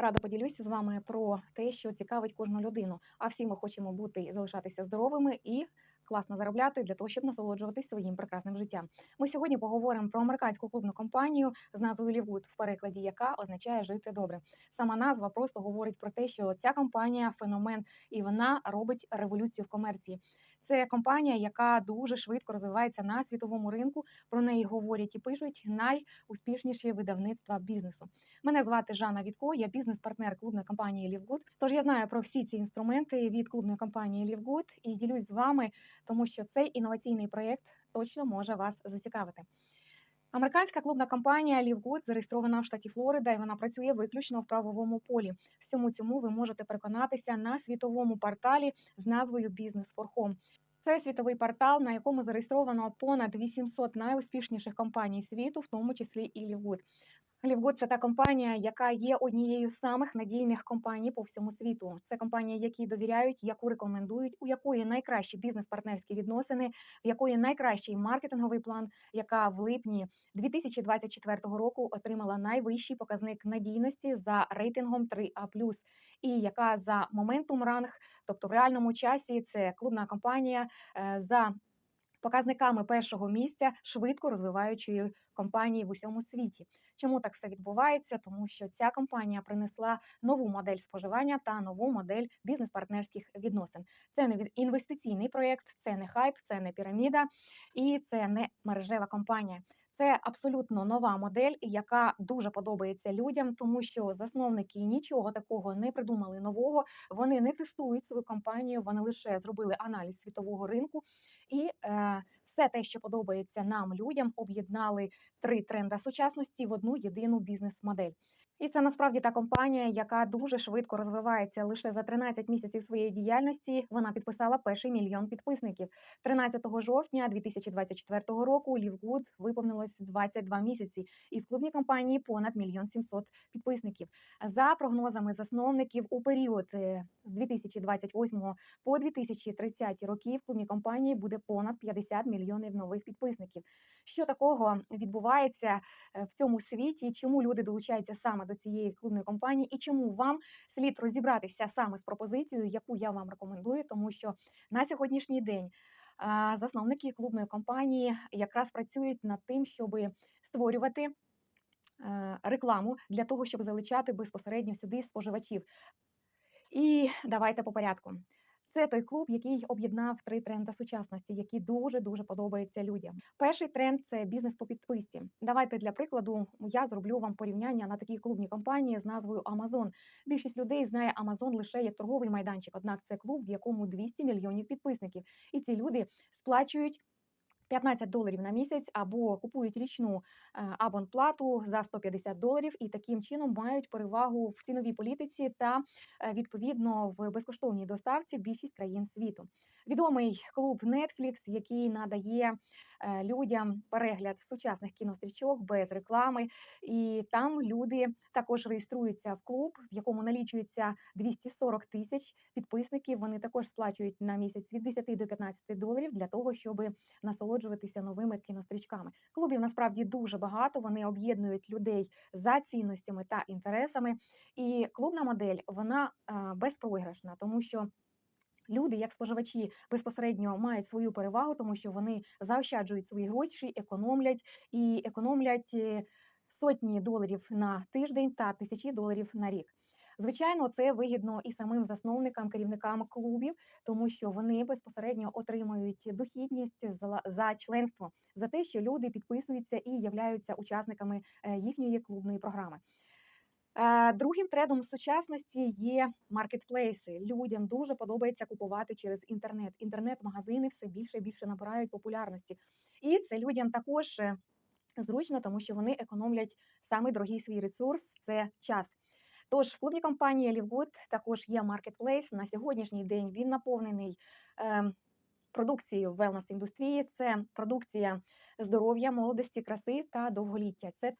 Рада поділюся з вами про те, що цікавить кожну людину. А всі ми хочемо бути і залишатися здоровими і класно заробляти для того, щоб насолоджуватись своїм прекрасним життям. Ми сьогодні поговоримо про американську клубну компанію з назвою Лівгуд, в перекладі яка означає жити добре. Сама назва просто говорить про те, що ця компанія феномен і вона робить революцію в комерції. Це компанія, яка дуже швидко розвивається на світовому ринку. Про неї говорять і пишуть найуспішніші видавництва бізнесу. Мене звати Жанна Вітко, я бізнес-партнер клубної компанії Лівгуд. Тож я знаю про всі ці інструменти від клубної компанії Лівгуд і ділюсь з вами, тому що цей інноваційний проєкт точно може вас зацікавити. Американська клубна компанія Лівгуд зареєстрована в штаті Флорида, і вона працює виключно в правовому полі. Всьому цьому ви можете переконатися на світовому порталі з назвою for Home. Це світовий портал, на якому зареєстровано понад 800 найуспішніших компаній світу, в тому числі і Лівгуд. Лівгуд це та компанія, яка є однією з самих надійних компаній по всьому світу. Це компанія, які довіряють, яку рекомендують, у якої найкращі бізнес-партнерські відносини, в якої найкращий маркетинговий план, яка в липні 2024 року отримала найвищий показник надійності за рейтингом 3А+, і яка за моментум ранг, тобто в реальному часі, це клубна компанія е, за показниками першого місця швидко розвиваючої компанії в усьому світі. Чому так все відбувається? Тому що ця компанія принесла нову модель споживання та нову модель бізнес-партнерських відносин. Це не інвестиційний проєкт, це не хайп, це не піраміда і це не мережева компанія. Це абсолютно нова модель, яка дуже подобається людям, тому що засновники нічого такого не придумали нового. Вони не тестують свою компанію, вони лише зробили аналіз світового ринку і е, все те, що подобається нам, людям, об'єднали три тренда сучасності в одну єдину бізнес-модель. І це насправді та компанія, яка дуже швидко розвивається. Лише за 13 місяців своєї діяльності вона підписала перший мільйон підписників. 13 жовтня 2024 року Лівгуд виповнилось 22 місяці, і в клубній компанії понад мільйон 700 підписників. За прогнозами засновників у період е, з 2028 по 2030 роки в клубній компанії буде понад 50 мільйонів нових підписників. Що такого відбувається е, в цьому світі? Чому люди долучаються саме до цієї клубної компанії, і чому вам слід розібратися саме з пропозицією, яку я вам рекомендую, тому що на сьогоднішній день засновники клубної компанії якраз працюють над тим, щоб створювати е, рекламу для того, щоб залучати безпосередньо сюди споживачів. І давайте по порядку. Це той клуб, який об'єднав три тренди сучасності, які дуже дуже подобаються людям. Перший тренд це бізнес по підписці. Давайте для прикладу я зроблю вам порівняння на такій клубній компанії з назвою Amazon. Більшість людей знає Amazon лише як торговий майданчик. Однак це клуб, в якому 200 мільйонів підписників, і ці люди сплачують. 15 доларів на місяць або купують річну е, абонплату за 150 доларів і таким чином мають перевагу в ціновій політиці та е, відповідно в безкоштовній доставці більшість країн світу. Відомий клуб Netflix, який надає е, людям перегляд сучасних кінострічок без реклами, і там люди також реєструються в клуб, в якому налічується 240 тисяч підписників. Вони також сплачують на місяць від 10 до 15 доларів для того, щоб насолоджуватися новими кінострічками. Клубів насправді дуже багато. Вони об'єднують людей за цінностями та інтересами. І клубна модель вона е, безпроіграшна, тому що. Люди, як споживачі, безпосередньо мають свою перевагу, тому що вони заощаджують свої гроші, економлять і економлять е, сотні доларів на тиждень та тисячі доларів на рік. Звичайно, це вигідно і самим засновникам, керівникам клубів, тому що вони безпосередньо отримують дохідність за- членство, за те, що люди підписуються і являються учасниками е, їхньої клубної програми. Е, Другим трендом сучасності є маркетплейси. Людям дуже подобається купувати через інтернет. Інтернет-магазини все більше і більше набирають популярності. І це людям також е, зручно, тому що вони економлять самий дорогий свій ресурс це час. Тож в клубній компанії Лівгуд також є маркетплейс. На сьогоднішній день він наповнений е, продукцією wellness індустрії. Це продукція здоров'я, молодості, краси та довголіття. Це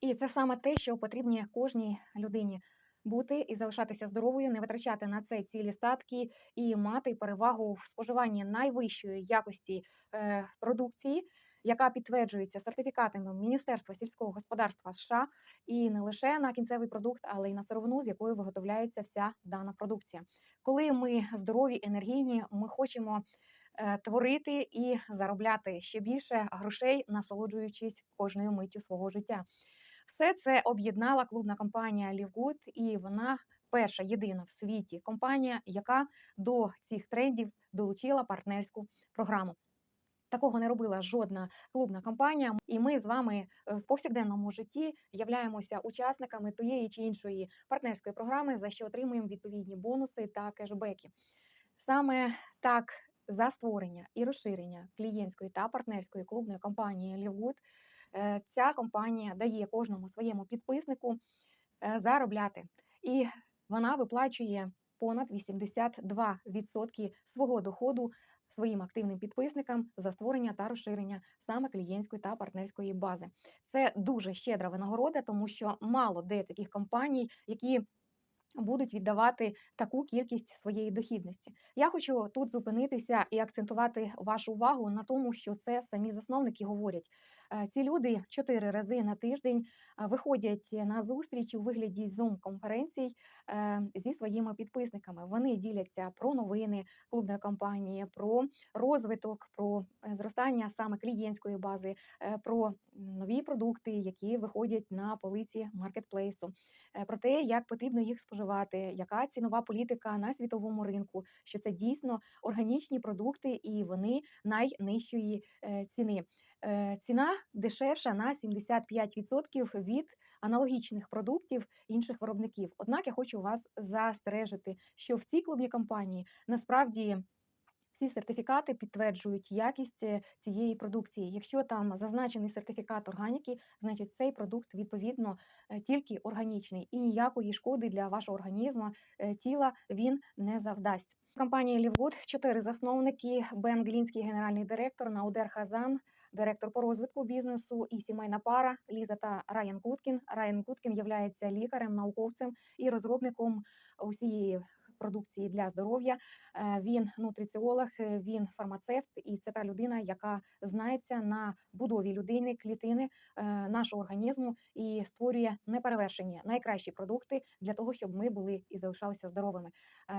і це саме те, що потрібні кожній людині бути і залишатися здоровою, не витрачати на це цілі статки і мати перевагу в споживанні найвищої якості е, продукції, яка підтверджується сертифікатами Міністерства сільського господарства США, і не лише на кінцевий продукт, але й на сировину, з якої виготовляється вся дана продукція. Коли ми здорові, енергійні, ми хочемо е, творити і заробляти ще більше грошей, насолоджуючись кожною миттю свого життя. Все це об'єднала клубна компанія Лівгуд, і вона перша єдина в світі компанія, яка до цих трендів долучила партнерську програму. Такого не робила жодна клубна компанія, і ми з вами е, в повсякденному житті являємося учасниками тієї чи іншої партнерської програми, за що отримуємо відповідні бонуси та кешбеки. Саме так за створення і розширення клієнтської та партнерської клубної компанії Лівгуд ця компанія дає кожному своєму підписнику е, заробляти. І вона виплачує понад 82% свого доходу своїм активним підписникам за створення та розширення саме клієнтської та партнерської бази. Це дуже щедра винагорода, тому що мало де таких компаній, які будуть віддавати таку кількість своєї дохідності. Я хочу тут зупинитися і акцентувати вашу увагу на тому, що це самі засновники говорять. Ці люди чотири рази на тиждень виходять на зустріч у вигляді зум-конференцій зі своїми підписниками. Вони діляться про новини клубної компанії, про розвиток, про е, зростання саме клієнтської бази, про нові продукти, які виходять на полиці маркетплейсу, про те, як потрібно їх споживати, яка цінова політика на світовому ринку, що це дійсно органічні продукти і вони найнижчої ціни. Е, Ціна дешевша на 75% від аналогічних продуктів інших виробників. Однак я хочу вас застережити, що в цій клубній компанії насправді всі сертифікати підтверджують якість е, цієї продукції. Якщо там зазначений сертифікат органіки, значить цей продукт відповідно е, тільки органічний і ніякої шкоди для вашого організму тіла він не завдасть. Компанії Лівгуд чотири засновники: Бен Глінський, генеральний директор, Наудер Хазан, директор по розвитку бізнесу і сімейна пара Ліза та Райан Куткін. Райан Куткін є лікарем, науковцем і розробником усієї продукції для здоров'я. Е, Він нутриціолог, е, він фармацевт, і це та людина, яка знається на будові людини, клітини е, нашого організму і створює неперевершені найкращі продукти для того, щоб ми були і залишалися здоровими.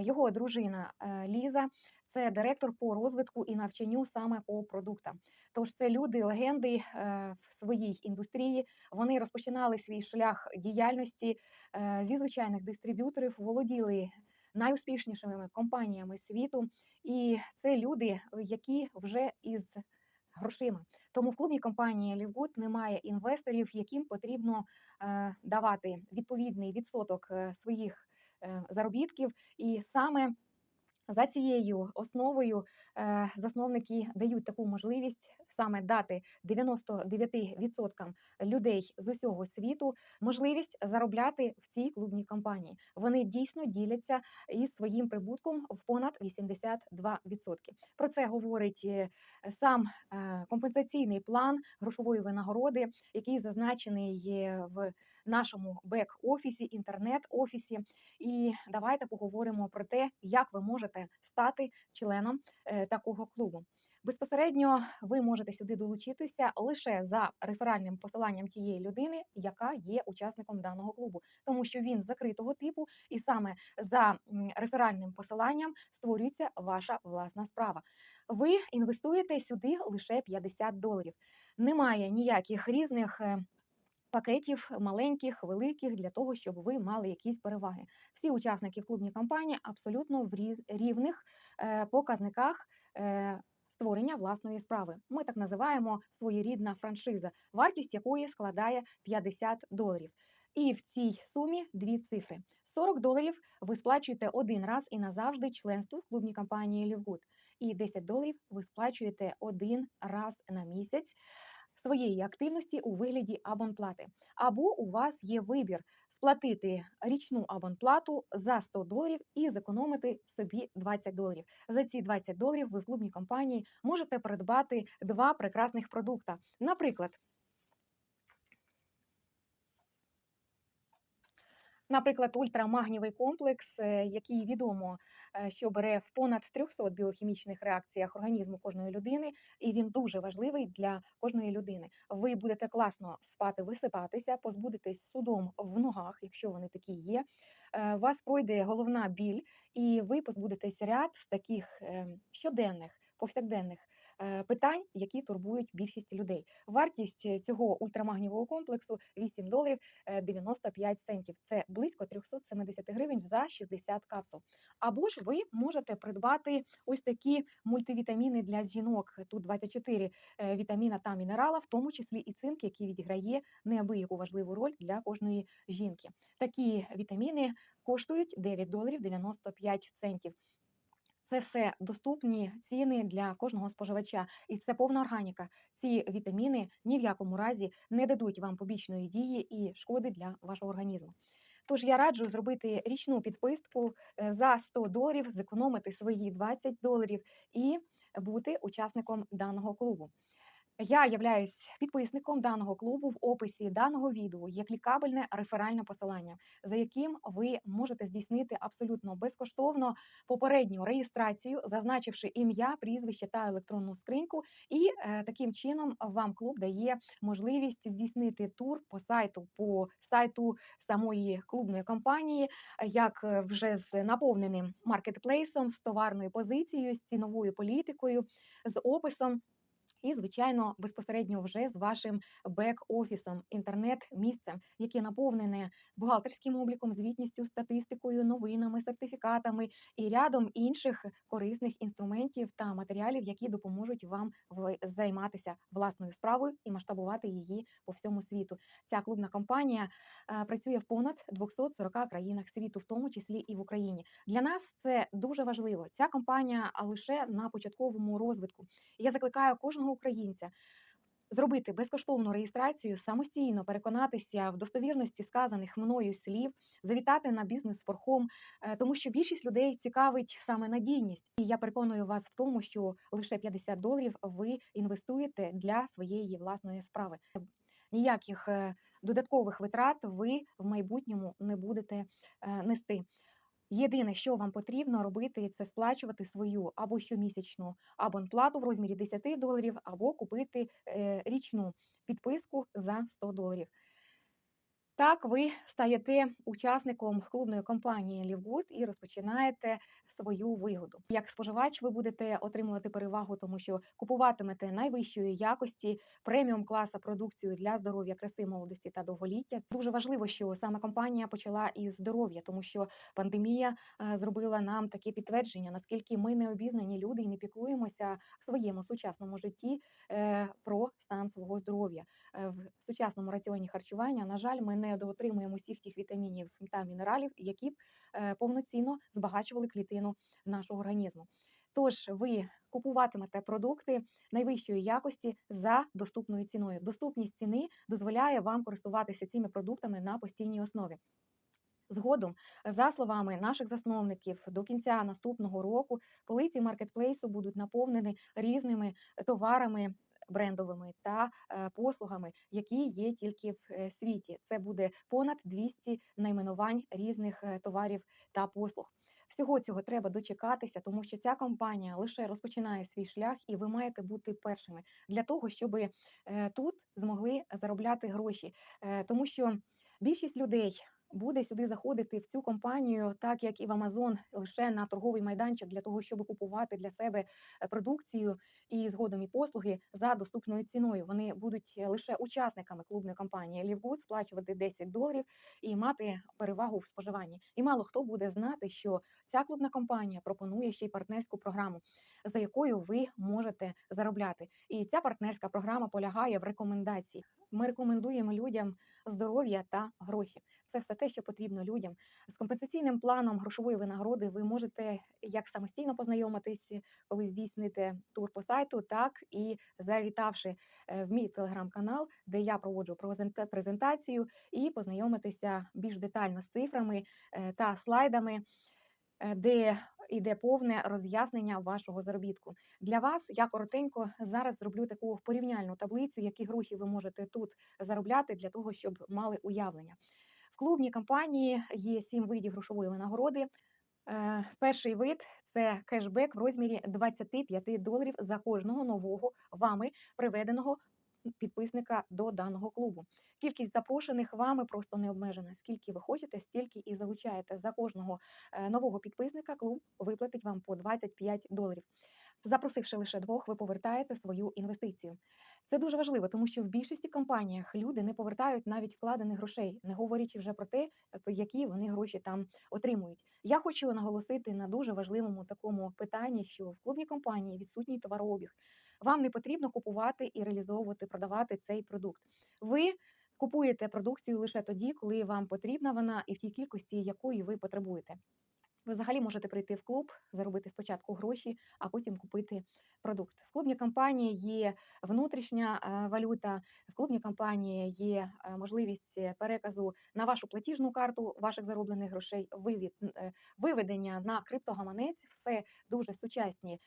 Його дружина Ліза це директор по розвитку і навчанню саме по продуктам. Тож це люди, легенди в своїй індустрії. Вони розпочинали свій шлях діяльності зі звичайних дистриб'юторів, володіли найуспішнішими компаніями світу, і це люди, які вже із грошима. Тому в клубній компанії Лівгуд немає інвесторів, яким потрібно е, давати відповідний відсоток е, своїх е, заробітків, і саме за цією основою засновники дають таку можливість саме дати 99% людей з усього світу можливість заробляти в цій клубній компанії. Вони дійсно діляться із своїм прибутком в понад 82%. Про це говорить е, сам е, компенсаційний план грошової винагороди, який зазначений е, в нашому бек-офісі, інтернет-офісі. І давайте поговоримо про те, як ви можете стати членом е, такого клубу. Безпосередньо ви можете сюди долучитися лише за реферальним посиланням тієї людини, яка є учасником даного клубу, тому що він закритого типу, і саме за реферальним посиланням створюється ваша власна справа. Ви інвестуєте сюди лише 50 доларів. Немає ніяких різних. е, Пакетів маленьких, великих для того, щоб ви мали якісь переваги. Всі учасники в клубній кампанії абсолютно в рівних е, показниках е, створення власної справи. Ми так називаємо своєрідна франшиза, вартість якої складає 50 доларів. І в цій сумі дві цифри: 40 доларів ви сплачуєте один раз і назавжди членство в клубній компанії Лівгуд. І 10 доларів ви сплачуєте один раз на місяць своєї активності у вигляді абонплати. Або у вас є вибір сплатити річну абонплату за 100 доларів і зекономити собі 20 доларів. За ці 20 доларів ви в клубній компанії можете придбати два прекрасних продукта. Наприклад, Наприклад, ультрамагнієвий комплекс, е, який відомо, е, що бере в понад 300 біохімічних реакціях організму кожної людини, і він дуже важливий для кожної людини. Ви будете класно спати, висипатися, позбудетесь судом в ногах, якщо вони такі є. Е, Вас пройде головна біль, і ви позбудетесь ряд з таких е, щоденних, повсякденних питань, які турбують більшість людей. Вартість е, цього ультрамагнієвого комплексу 8 доларів е, 95 центів. Це близько 370 гривень за 60 капсул. Або ж ви можете придбати ось такі мультивітаміни для жінок. Тут 24 е, вітаміна та мінерала, в тому числі і цинк, який відіграє неабияку важливу роль для кожної жінки. Такі вітаміни коштують 9 доларів 95 центів. Це все доступні ціни для кожного споживача, і це повна органіка. Ці вітаміни ні в якому разі не дадуть вам побічної дії і шкоди для вашого організму. Тож я раджу зробити річну підписку е, за 100 доларів, зекономити свої 20 доларів і бути учасником даного клубу. Я являюсь підписником даного клубу. В описі даного відео є клікабельне реферальне посилання, за яким ви можете здійснити абсолютно безкоштовно попередню реєстрацію, зазначивши ім'я, прізвище та електронну скриньку. І е, таким чином вам клуб дає можливість здійснити тур по сайту, по сайту самої клубної компанії, як е, вже з наповненим маркетплейсом, з товарною позицією, з ціновою політикою, з описом. І, звичайно, безпосередньо вже з вашим бек-офісом, інтернет-місцем, яке наповнене бухгалтерським обліком, звітністю, статистикою, новинами, сертифікатами і рядом інших корисних інструментів та матеріалів, які допоможуть вам займатися власною справою і масштабувати її по всьому світу. Ця клубна компанія е, працює в понад 240 країнах світу, в тому числі і в Україні. Для нас це дуже важливо. Ця компанія лише на початковому розвитку. Я закликаю кожного українця зробити безкоштовну реєстрацію, самостійно переконатися в достовірності сказаних мною слів, завітати на бізнес форхом, е, тому що більшість людей цікавить саме надійність. І я переконую вас в тому, що лише 50 доларів ви інвестуєте для своєї власної справи. Ніяких е, додаткових витрат ви в майбутньому не будете е, нести. Єдине, що вам потрібно робити, це сплачувати свою або щомісячну абонплату в розмірі 10 доларів, або купити е, річну підписку за 100 доларів. Так, ви стаєте учасником клубної компанії Лівгуд і розпочинаєте свою вигоду. Як споживач, ви будете отримувати перевагу, тому що купуватимете найвищої якості преміум класа продукцію для здоров'я, краси, молодості та довголіття. Дуже важливо, що саме компанія почала із здоров'я, тому що пандемія е, зробила нам таке підтвердження, наскільки ми не обізнані люди і не піклуємося в своєму сучасному житті е, про стан свого здоров'я. Е, В сучасному раціоні харчування, на жаль, ми не доотримуємо всіх тих вітамінів та мінералів, які б е, повноцінно збагачували клітину нашого організму. Тож ви купуватимете продукти найвищої якості за доступною ціною. Доступність ціни дозволяє вам користуватися цими продуктами на постійній основі. Згодом, за словами наших засновників, до кінця наступного року полиці маркетплейсу будуть наповнені різними товарами брендовими та е, послугами, які є тільки в е, світі. Це буде понад 200 найменувань різних е, товарів та послуг. Всього цього треба дочекатися, тому що ця компанія лише розпочинає свій шлях, і ви маєте бути першими для того, щоб тут змогли заробляти гроші, тому що більшість людей. Буде сюди заходити в цю компанію, так як і в Амазон, лише на торговий майданчик для того, щоб купувати для себе е, продукцію і згодом і послуги за доступною ціною. Вони будуть е, лише учасниками клубної компанії Лівгуд сплачувати 10 доларів і мати перевагу в споживанні. І мало хто буде знати, що ця клубна компанія пропонує ще й партнерську програму, за якою ви можете заробляти. І ця партнерська програма полягає в рекомендаціях. Ми рекомендуємо людям здоров'я та гроші. Це все те, що потрібно людям. З компенсаційним планом грошової винагороди ви можете як самостійно познайомитись, коли здійсните тур по сайту, так і завітавши е, в мій телеграм-канал, де я проводжу презента- презентацію, і познайомитися більш детально з цифрами е, та слайдами, е, де йде повне роз'яснення вашого заробітку. Для вас я коротенько зараз зроблю таку порівняльну таблицю, які гроші ви можете тут заробляти для того, щоб мали уявлення. В клубній кампанії є 7 видів грошової винагороди. Е, Перший вид це кешбек в розмірі 25 доларів за кожного нового вами приведеного підписника до даного клубу. Кількість запрошених вами просто не обмежена. Скільки ви хочете, стільки і залучаєте. За кожного е, нового підписника клуб виплатить вам по 25 доларів. Запросивши лише двох, ви повертаєте свою інвестицію. Це дуже важливо, тому що в більшості компаніях люди не повертають навіть вкладених грошей, не говорячи вже про те, е, які вони гроші там отримують. Я хочу наголосити на дуже важливому такому питанні, що в клубній компанії відсутній товарообіг. Вам не потрібно купувати і реалізовувати, продавати цей продукт. Ви купуєте продукцію лише тоді, коли вам потрібна вона і в тій кількості, якої ви потребуєте. Ви взагалі можете прийти в клуб, заробити спочатку гроші, а потім купити продукт. В клубній компанії є внутрішня е, валюта, в клубній компанії є е, можливість переказу на вашу платіжну карту ваших зароблених грошей, вивід, е, виведення на криптогаманець, все дуже сучасні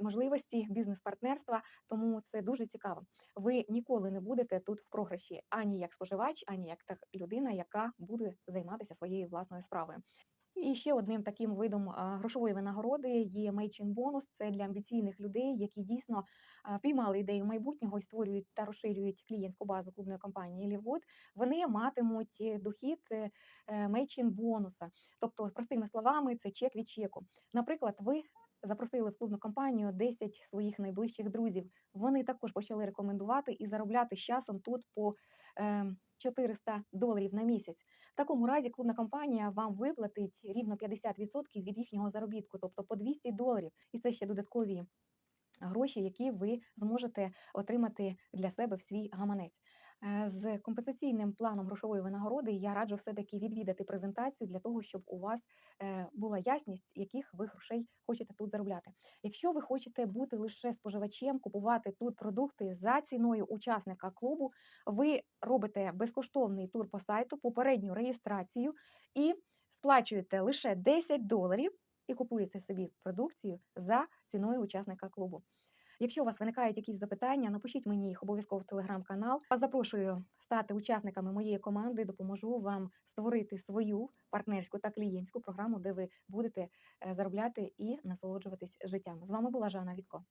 можливості бізнес-партнерства, тому це дуже цікаво. Ви ніколи не будете тут в програші ані як споживач, ані як та людина, яка буде займатися своєю власною справою. І ще одним таким видом грошової винагороди є Мейчин бонус. Це для амбіційних людей, які дійсно піймали ідею майбутнього і створюють та розширюють клієнтську базу клубної компанії Лівгуд. Вони матимуть е, дохід Мейчин бонуса. Тобто, простими словами, це чек від чеку. Наприклад, ви запросили в клубну компанію 10 своїх найближчих друзів. Вони також почали рекомендувати і заробляти з часом тут по е, 400 доларів на місяць. В такому разі клубна компанія вам виплатить рівно 50% від їхнього заробітку, тобто по 200 доларів. І це ще додаткові гроші, які ви зможете отримати для себе в свій гаманець. Е, З компенсаційним планом грошової винагороди я раджу все-таки відвідати презентацію для того, щоб у вас е, була ясність, яких ви грошей хочете тут заробляти. Якщо ви хочете бути лише споживачем, купувати тут продукти за ціною учасника клубу, ви робите безкоштовний тур по сайту, попередню реєстрацію і сплачуєте лише 10 доларів і купуєте собі продукцію за ціною учасника клубу. Якщо у вас виникають якісь запитання, напишіть мені їх обов'язково в телеграм-канал. Вас запрошую стати учасниками моєї команди. Допоможу вам створити свою партнерську та клієнтську програму, де ви будете е, заробляти і насолоджуватись життям. З вами була Жанна Вітко.